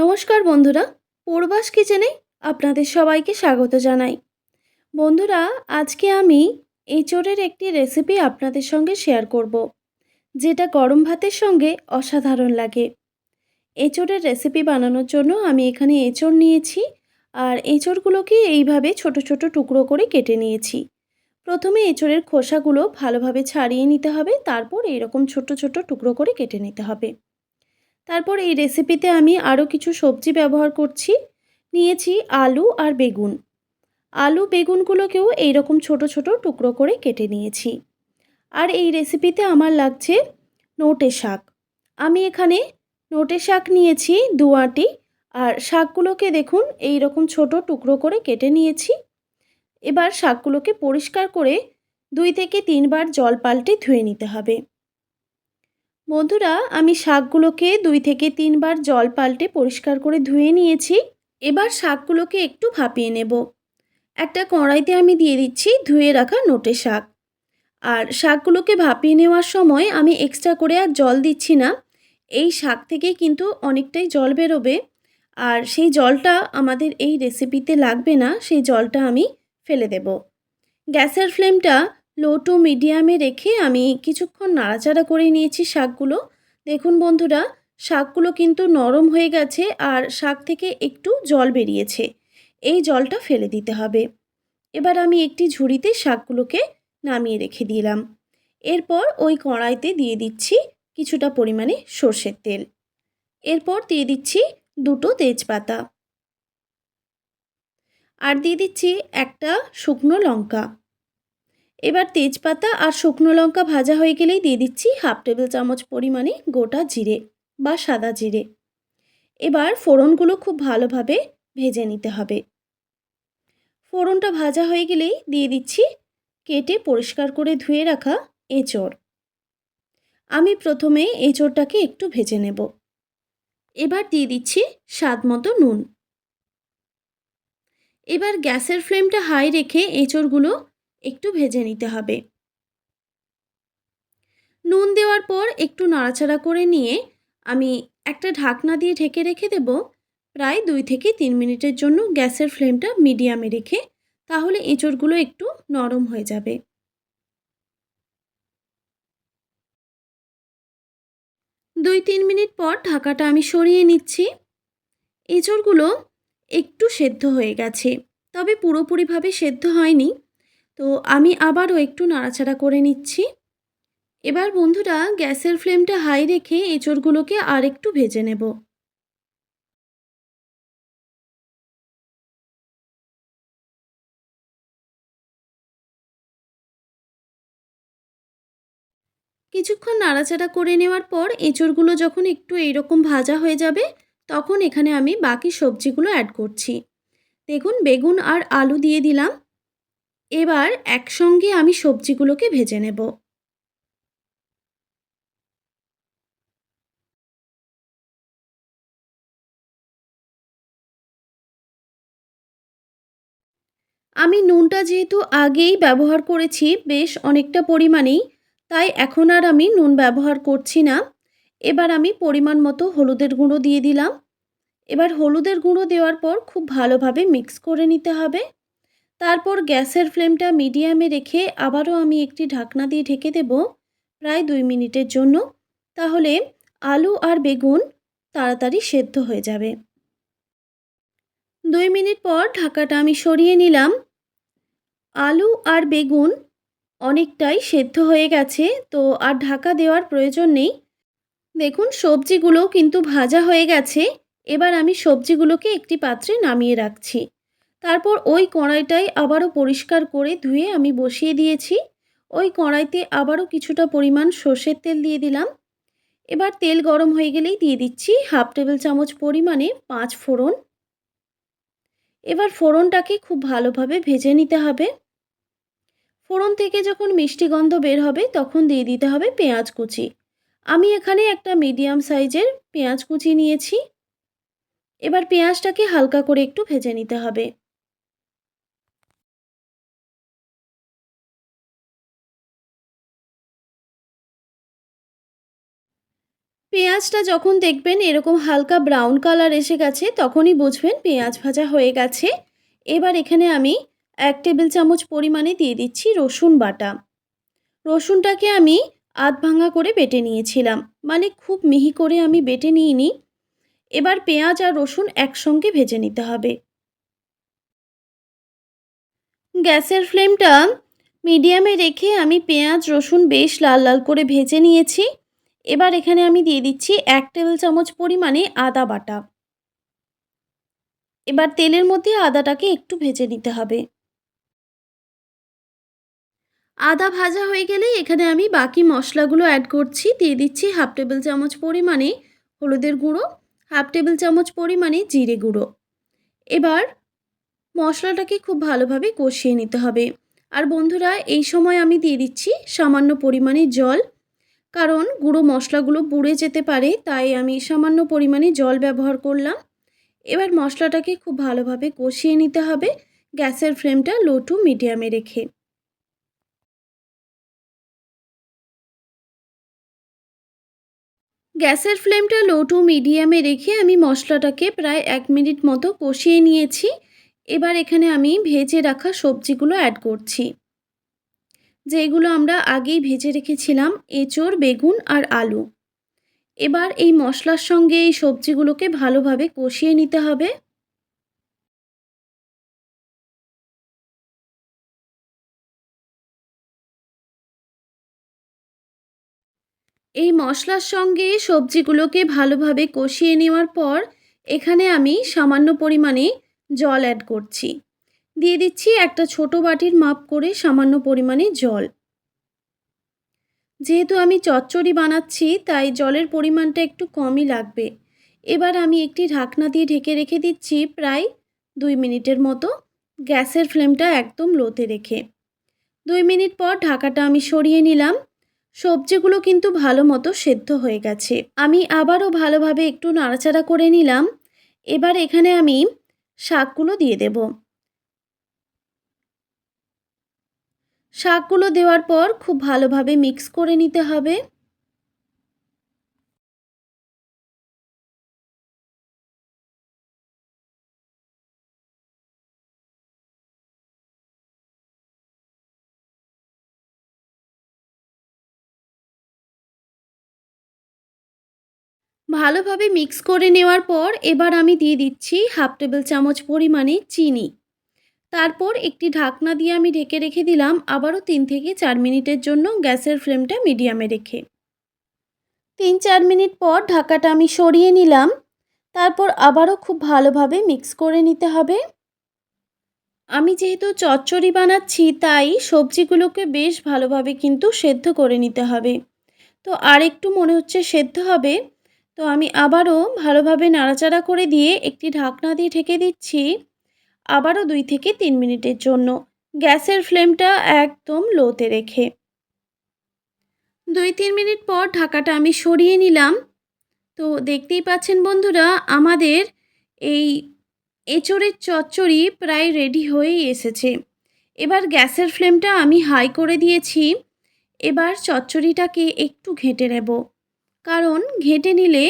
নমস্কার বন্ধুরা, পূর্বাস কিচেনে আপনাদের সবাইকে স্বাগত জানাই। বন্ধুরা, আজকে আমি এঁচোড়ের একটি রেসিপি আপনাদের সঙ্গে শেয়ার করব। যেটা গরম ভাতের সঙ্গে অসাধারণ লাগে। এঁচোড়ের রেসিপি বানানোর জন্য আমি এখানে এঁচোড় নিয়েছি, আর এঁচোড়গুলোকে এইভাবে ছোট ছোট টুকরো করে কেটে নিয়েছি। প্রথমে এঁচোড়ের খোসাগুলো ভালোভাবে ছাড়িয়ে নিতে হবে, তারপর এইরকম ছোট ছোট টুকরো করে কেটে নিতে হবে। তারপর এই রেসিপিতে আমি আরও কিছু সবজি ব্যবহার করছি। নিয়েছি আলু আর বেগুন। আলু, বেগুনগুলোকেও এইরকম ছোট ছোট টুকরো করে কেটে নিয়েছি। আর এই রেসিপিতে আমার লাগছে নোটে শাক। আমি এখানে নোটে শাক নিয়েছি দু আটি। আর শাকগুলোকে দেখুন এই রকম ছোট টুকরো করে কেটে নিয়েছি। এবার শাকগুলোকে পরিষ্কার করে দুই থেকে তিনবার জল পাল্টে ধুয়ে নিতে হবে। বন্ধুরা, আমি শাকগুলোকে দুই থেকে তিনবার জল পাল্টে পরিষ্কার করে ধুয়ে নিয়েছি। এবার শাকগুলোকে একটু ভাপিয়ে নেব। একটা কড়াইতে আমি দিয়ে দিচ্ছি ধুয়ে রাখা নোটে শাক। আর শাকগুলোকে ভাপিয়ে নেওয়ার সময় আমি এক্সট্রা করে আর জল দিচ্ছি না। এই শাক থেকে কিন্তু অনেকটাই জল বেরোবে। আর সেই জলটা আমাদের এই রেসিপিতে লাগবে না, সেই জলটা আমি ফেলে দেব। গ্যাসের ফ্লেমটা লো টু মিডিয়ামে রেখে আমি কিছুক্ষণ নাড়াচাড়া করে নিয়েছি শাকগুলো। দেখুন বন্ধুরা, শাকগুলো কিন্তু নরম হয়ে গেছে আর শাক থেকে একটু জল বেরিয়েছে। এই জলটা ফেলে দিতে হবে। এবার আমি একটি ঝুড়িতে শাকগুলোকে নামিয়ে রেখে দিলাম। এরপর ওই কড়াইতে দিয়ে দিচ্ছি কিছুটা পরিমাণে সর্ষের তেল। এরপর দিয়ে দিচ্ছি দুটো তেজপাতা। আর দিয়ে দিচ্ছি একটা শুকনো লঙ্কা। এবার তেজপাতা আর শুকনো লঙ্কা ভাজা হয়ে গেলেই দিয়ে দিচ্ছি হাফ টেবিল চামচ পরিমাণে গোটা জিরে বা সাদা জিরে। এবার ফোড়নগুলো খুব ভালোভাবে ভেজে নিতে হবে। ফোড়নটা ভাজা হয়ে গেলেই দিয়ে দিচ্ছি কেটে পরিষ্কার করে ধুয়ে রাখা এঁচড়। আমি প্রথমে এঁচড়টাকে একটু ভেজে নেব। এবার দিয়ে দিচ্ছি স্বাদ মতো নুন। এবার গ্যাসের ফ্লেমটা হাই রেখে এঁচড়গুলো একটু ভেজে নিতে হবে। নুন দেওয়ার পর একটু নাড়াচাড়া করে নিয়ে আমি একটা ঢাকনা দিয়ে ঢেকে রেখে দেব। প্রায় দুই থেকে তিন মিনিটের জন্য গ্যাসের ফ্লেমটা মিডিয়ামে রেখে তাহলে এঁচড়গুলো একটু নরম হয়ে যাবে। দুই তিন মিনিট পর ঢাকাটা আমি সরিয়ে নিচ্ছি। এঁচড়গুলো একটু সেদ্ধ হয়ে গেছে, তবে পুরোপুরিভাবে সেদ্ধ হয়নি। তো আমি আবারও একটু নাড়াচাড়া করে নিচ্ছি। এবার বন্ধুরা গ্যাসের ফ্লেমটা হাই রেখে এঁচড়গুলোকে আর একটু ভেজে নেব। কিছুক্ষণ নাড়াচাড়া করে নেওয়ার পর এঁচড়গুলো যখন একটু এইরকম ভাজা হয়ে যাবে, তখন এখানে আমি বাকি সবজিগুলো অ্যাড করছি। দেখুন, বেগুন আর আলু দিয়ে দিলাম। এবার একসঙ্গে আমি সবজিগুলোকে ভেজে নেব। আমি নুনটা যেহেতু আগেই ব্যবহার করেছি বেশ অনেকটা পরিমাণেই, তাই এখন আর আমি নুন ব্যবহার করছি না। এবার আমি পরিমাণ মতো হলুদের গুঁড়ো দিয়ে দিলাম। এবার হলুদের গুঁড়ো দেওয়ার পর খুব ভালোভাবে মিক্স করে নিতে হবে। তারপর গ্যাসের ফ্লেমটা মিডিয়ামে রেখে আবারও আমি একটি ঢাকনা দিয়ে ঢেকে দেব প্রায় দুই মিনিটের জন্য। তাহলে আলু আর বেগুন তাড়াতাড়ি সেদ্ধ হয়ে যাবে। দুই মিনিট পর ঢাকাটা আমি সরিয়ে নিলাম। আলু আর বেগুন অনেকটাই সেদ্ধ হয়ে গেছে, তো আর ঢাকা দেওয়ার প্রয়োজন নেই। দেখুন সবজিগুলো কিন্তু ভাজা হয়ে গেছে। এবার আমি সবজিগুলোকে একটি পাত্রে নামিয়ে রাখছি। তারপর ওই কড়াইটাই আবারও পরিষ্কার করে ধুয়ে আমি বসিয়ে দিয়েছি। ওই কড়াইতে আবারও কিছুটা পরিমাণ সর্ষের তেল দিয়ে দিলাম। এবার তেল গরম হয়ে গেলেই দিয়ে দিচ্ছি হাফ টেবিল চামচ পরিমাণে পাঁচ ফোড়ন। এবার ফোড়নটাকে খুব ভালোভাবে ভেজে নিতে হবে। ফোড়ন থেকে যখন মিষ্টি গন্ধ বের হবে তখন দিয়ে দিতে হবে পেঁয়াজ কুচি। আমি এখানে একটা মিডিয়াম সাইজের পেঁয়াজ কুচি নিয়েছি। এবার পেঁয়াজটাকে হালকা করে একটু ভেজে নিতে হবে। পেঁয়াজটা যখন দেখবেন এরকম হালকা ব্রাউন কালার এসে গেছে, তখনই বুঝবেন পেঁয়াজ ভাজা হয়ে গেছে। এবার এখানে আমি এক টেবিল চামচ পরিমাণে দিয়ে দিচ্ছি রসুন বাটা। রসুনটাকে আমি আধ ভাঙা করে বেটে নিয়েছিলাম মানে খুব মিহি করে আমি বেটে নিইনি। এবার পেঁয়াজ আর রসুন একসঙ্গে ভেজে নিতে হবে। গ্যাসের ফ্লেমটা মিডিয়ামে রেখে আমি পেঁয়াজ, রসুন বেশ লাল লাল করে ভেজে নিয়েছি। এবার এখানে আমি দিয়ে দিচ্ছি এক টেবিল চামচ পরিমাণে আদা বাটা। এবার তেলের মধ্যে আদাটাকে একটু ভেজে নিতে হবে। আদা ভাজা হয়ে গেলে এখানে আমি বাকি মশলাগুলো অ্যাড করছি। দিয়ে দিচ্ছি হাফ টেবিল চামচ পরিমাণে হলুদের গুঁড়ো, হাফ টেবিল চামচ পরিমাণে জিরে গুঁড়ো। এবার মশলাটাকে খুব ভালোভাবে কষিয়ে নিতে হবে। আর বন্ধুরা, এই সময় আমি দিয়ে দিচ্ছি সামান্য পরিমাণে জল। কারণ গুঁড়ো মশলাগুলো পুড়ে যেতে পারে, তাই আমি সামান্য পরিমাণে জল ব্যবহার করলাম। এবার মশলাটাকে খুব ভালোভাবে কষিয়ে নিতে হবে, গ্যাসের ফ্লেমটা লো টু মিডিয়ামে রেখে। গ্যাসের ফ্লেমটা লো টু মিডিয়ামে রেখে আমি মশলাটাকে প্রায় এক মিনিট মতো কষিয়ে নিয়েছি। এবার এখানে আমি ভেজে রাখা সবজিগুলো অ্যাড করছি। যেগুলো আমরা আগেই ভেজে রেখেছিলাম, এঁচড়, বেগুন আর আলু। এবার এই মশলার সঙ্গে এই সবজিগুলোকে ভালোভাবে কষিয়ে নিতে হবে। এই মশলার সঙ্গে সবজিগুলোকে ভালোভাবে কষিয়ে নেওয়ার পর, এখানে আমি সামান্য পরিমাণে জল অ্যাড করছি। দিয়ে দিচ্ছি একটা ছোট বাটির মাপ করে সামান্য পরিমাণে জল। যেহেতু আমি চচ্চড়ি বানাচ্ছি, তাই জলের পরিমাণটা একটু কমই লাগবে। এবার আমি একটি ঢাকনা দিয়ে ঢেকে রেখে দিচ্ছি প্রায় দুই মিনিটের মতো। গ্যাসের ফ্লেমটা একদম লোতে রেখে। দুই মিনিট পর ঢাকাটা আমি সরিয়ে নিলাম। সবজিগুলো কিন্তু ভালো মতো সেদ্ধ হয়ে গেছে। আমি আবারও ভালোভাবে একটু নাড়াচাড়া করে নিলাম। এবার এখানে আমি শাকগুলো দিয়ে দেব। শাকগুলো দেওয়ার পর খুব ভালোভাবে মিক্স করে নিতে হবে। ভালোভাবে মিক্স করে নেওয়ার পর এবার আমি দিয়ে দিচ্ছি হাফ টেবিল চামচ পরিমাণে চিনি। তারপর একটি ঢাকনা দিয়ে আমি ঢেকে রেখে দিলাম, আবারও তিন থেকে চার মিনিটের জন্য গ্যাসের ফ্লেমটা মিডিয়ামে রেখে। তিন চার মিনিট পর ঢাকাটা আমি সরিয়ে নিলাম। তারপর আবারও খুব ভালোভাবে মিক্স করে নিতে হবে। আমি যেহেতু চচ্চড়ি বানাচ্ছি, তাই সবজিগুলোকে বেশ ভালোভাবে কিন্তু সেদ্ধ করে নিতে হবে। তো আর একটু মনে হচ্ছে সেদ্ধ হবে। তো আমি আবারও ভালোভাবে নাড়াচাড়া করে দিয়ে একটি ঢাকনা দিয়ে ঢেকে দিচ্ছি। আবারও দুই থেকে তিন মিনিটের জন্য। গ্যাসের ফ্লেমটা একদম লোতে রেখে। দুই তিন মিনিট পর ঢাকাটা আমি সরিয়ে নিলাম। তো দেখতেই পাচ্ছেন বন্ধুরা, আমাদের এই এঁচড়ের চচ্চড়ি প্রায় রেডি হয়েই এসেছে। এবার গ্যাসের ফ্লেমটা আমি হাই করে দিয়েছি। এবার চচ্চড়িটাকে একটু ঘেঁটে নেব। কারণ ঘেঁটে নিলে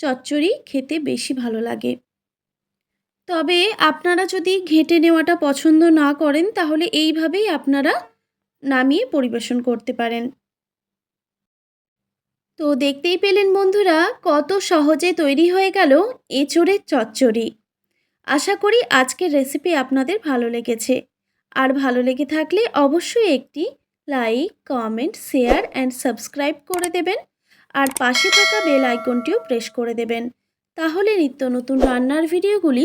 চচ্চড়ি খেতে বেশি ভালো লাগে। তবে আপনারা যদি ঘেঁটে নেওয়াটা পছন্দ না করেন, তাহলে এইভাবেই আপনারা নামিয়ে পরিবেশন করতে পারেন। তো দেখতেই পেলেন বন্ধুরা, কত সহজে তৈরি হয়ে গেল এঁচড়ের চচ্চড়ি। আশা করি আজকের রেসিপি আপনাদের ভালো লেগেছে। আর ভালো লেগে থাকলে অবশ্যই একটি like comment share and subscribe করে দেবেন। আর পাশে থাকা বেল আইকনটিও প্রেস করে দেবেন। তাহলে নিত্য নতুন রান্নার ভিডিওগুলি